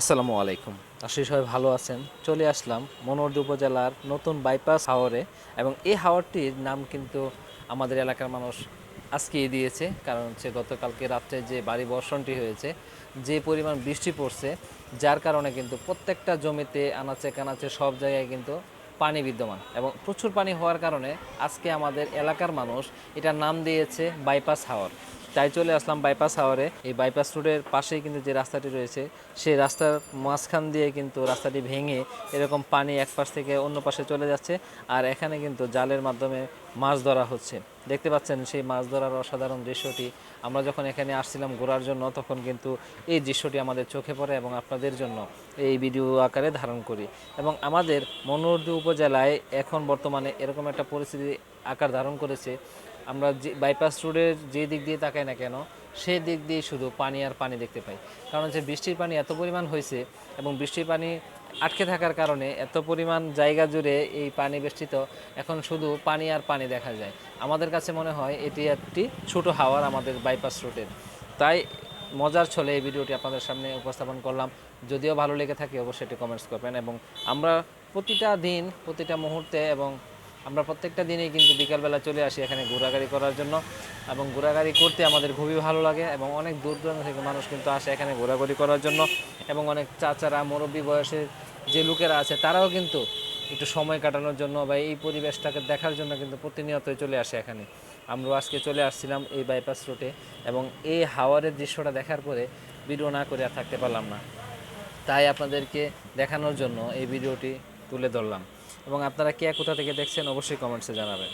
আসসালামু আলাইকুম। আশি সবাই ভালো আছেন। চলে আসলাম মনোহরদী উপজেলার নতুন বাইপাস হাওরে এবং এই হাওরটির নাম কিন্তু আমাদের এলাকার মানুষ আজকেই দিয়েছে। কারণ হচ্ছে গতকালকে রাত্রে যে বাড়ি বর্ষণটি হয়েছে, যে পরিমাণ বৃষ্টি পড়ছে, যার কারণে কিন্তু প্রত্যেকটা জমিতে আনাচে কানাচে সব জায়গায় কিন্তু পানি বিদ্যমান এবং প্রচুর পানি হওয়ার কারণে আজকে আমাদের এলাকার মানুষ এটার নাম দিয়েছে বাইপাস হাওর। তাই চলে আসলাম বাইপাস হাওয়ারে এই বাইপাস রোডের পাশেই কিন্তু যে রাস্তাটি রয়েছে, সেই রাস্তার মাঝখান দিয়ে কিন্তু রাস্তাটি ভেঙে এরকম পানি এক পাশ থেকে অন্য পাশে চলে যাচ্ছে আর এখানে কিন্তু জালের মাধ্যমে মাছ ধরা হচ্ছে। দেখতে পাচ্ছেন সেই মাছ ধরার অসাধারণ দৃশ্যটি। আমরা যখন এখানে আসছিলাম ঘোরার জন্য, তখন কিন্তু এই দৃশ্যটি আমাদের চোখে পড়ে এবং আপনাদের জন্য এই ভিডিও আকারে ধারণ করি। এবং আমাদের মনোহরদী উপজেলায় এখন বর্তমানে এরকম একটা পরিস্থিতি আকার ধারণ করেছে আমরা যে বাইপাস রোডের যে দিক দিয়ে তাকাই না কেন সেই দিক দিয়ে শুধু পানি আর পানি দেখতে পাই। কারণ হচ্ছে বৃষ্টির পানি এত পরিমাণ হয়েছে এবং বৃষ্টির পানি আটকে থাকার কারণে এত পরিমাণ জায়গা জুড়ে এই পানি বেষ্টিত এখন শুধু পানি আর পানি দেখা যায়। আমাদের কাছে মনে হয় এটি একটি ছোট হাওয়ার আমাদের বাইপাস রোডের তাই মজার ছলে এই ভিডিওটি আপনাদের সামনে উপস্থাপন করলাম। যদিও ভালো লেগে থাকে অবশ্যই এটি কমেন্টস করবেন এবং আমরা প্রতিটা দিন, প্রতিটা মুহূর্তে এবং আমরা প্রত্যেকটা দিনেই কিন্তু বিকালবেলা চলে আসি এখানে ঘোরাঘুরি করার জন্য এবং ঘোরাঘুরি করতে আমাদের খুবই ভালো লাগে এবং অনেক দূর দূরান্ত থেকে মানুষ কিন্তু আসে এখানে ঘোরাঘুরি করার জন্য এবং অনেক চাচারা, মুরব্বী বয়সের যে লোকেরা আছে তারাও কিন্তু একটু সময় কাটানোর জন্য বা এই পরিবেশটাকে দেখার জন্য কিন্তু প্রতিনিয়তই চলে আসে এখানে। আমরা আজকে চলে আসছিলাম এই বাইপাস রোডে এবং এই হাওয়ারের দৃশ্যটা দেখার পরে ভিডিও না করে আর থাকতে পারলাম না। তাই আপনাদেরকে দেখানোর জন্য এই ভিডিওটি তুলে ধরলাম। এবং আপনারা কে কোথা থেকে দেখছেন অবশ্যই কমেন্টসে জানাবেন।